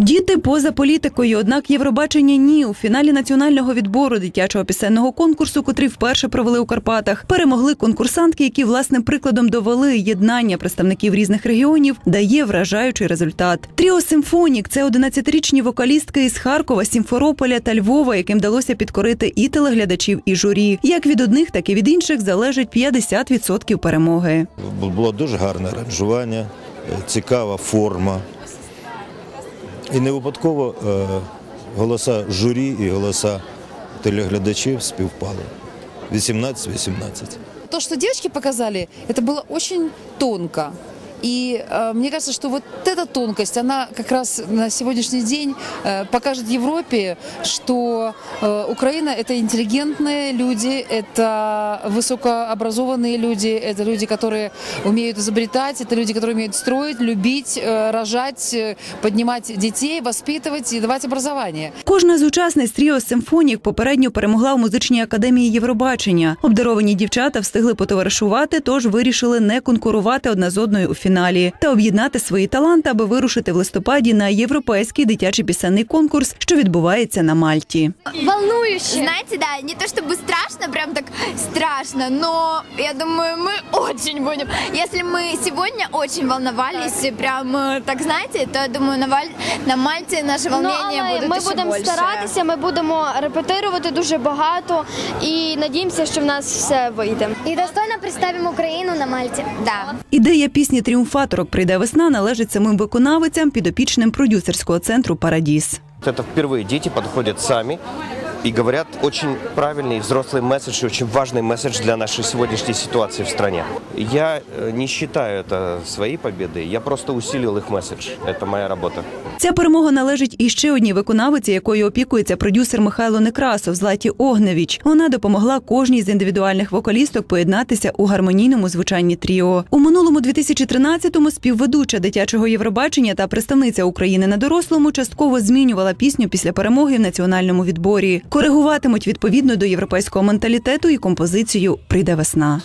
Діти поза політикою, однак Євробачення ні у фіналі національного відбору дитячого пісенного конкурсу, котрий вперше провели у Карпатах, перемогли конкурсантки, які власним прикладом довели єднання представників різних регіонів, дає вражаючий результат. Тріо Симфонік це 11-річні вокалістки із Харкова, Сімферополя та Львова, яким вдалося підкорити і телеглядачів, і журі. Як від одних, так і від інших залежить 50% перемоги. Було дуже гарне аранжування, е, цікава форма. І не випадково е, голоса журі і голоса телеглядачів співпали. 18-18. То, что девочки показали, это было очень тонко. И э, мне кажется, что вот эта тонкость, она как раз на сегодняшний день э, покажет Европе, что э, Украина это интеллигентные люди, это высокообразованные люди, это люди, которые умеют изобретать, это люди, которые умеют строить, любить, э, рожать, э, поднимать детей, воспитывать и давать образование. Кожна з учасниць Тріо Симфонік попередньо перемогла у музичній академії Євробачення. Обдаровані дівчата встигли потоваришувати, тож вирішили не конкурувати одна з одною у фіналі та об'єднати свої таланти, аби вирушити в листопаді на європейський дитячий пісенний конкурс, що відбувається на Мальті. волнующе. Знаете, да, не то чтобы страшно, прям так страшно, но я думаю, мы очень будем. Если мы сегодня очень волновались, прям э, так знаете, то я думаю, на, Валь... на Мальте наши Ну, волнения але будут ми еще будемо больше. старатися, ми будемо репетирувати дуже багато і надіємося, що в нас все вийде. І достойно представимо Україну на Мальті. Да. Ідея пісні Тріумфаторок прийде весна належить самим виконавицям підопічним продюсерського центру Парадіс. Это впервые дети подходят сами и говорят очень правильный и взрослый месседж, и очень важный месседж для нашей сегодняшней ситуации в стране. Я э, не считаю это своей победой, я просто усилил их месседж. Это моя работа. Ця перемога належить і ще одній виконавиці, якою опікується продюсер Михайло Некрасов Златі Огневіч. Вона допомогла кожній з індивідуальних вокалісток поєднатися у гармонійному звучанні тріо. У минулому 2013-му співведуча дитячого Євробачення та представниця України на дорослому частково змінювала пісню після перемоги в національному відборі. Коригуватимуть відповідно до європейського менталітету і композицію Прийде весна.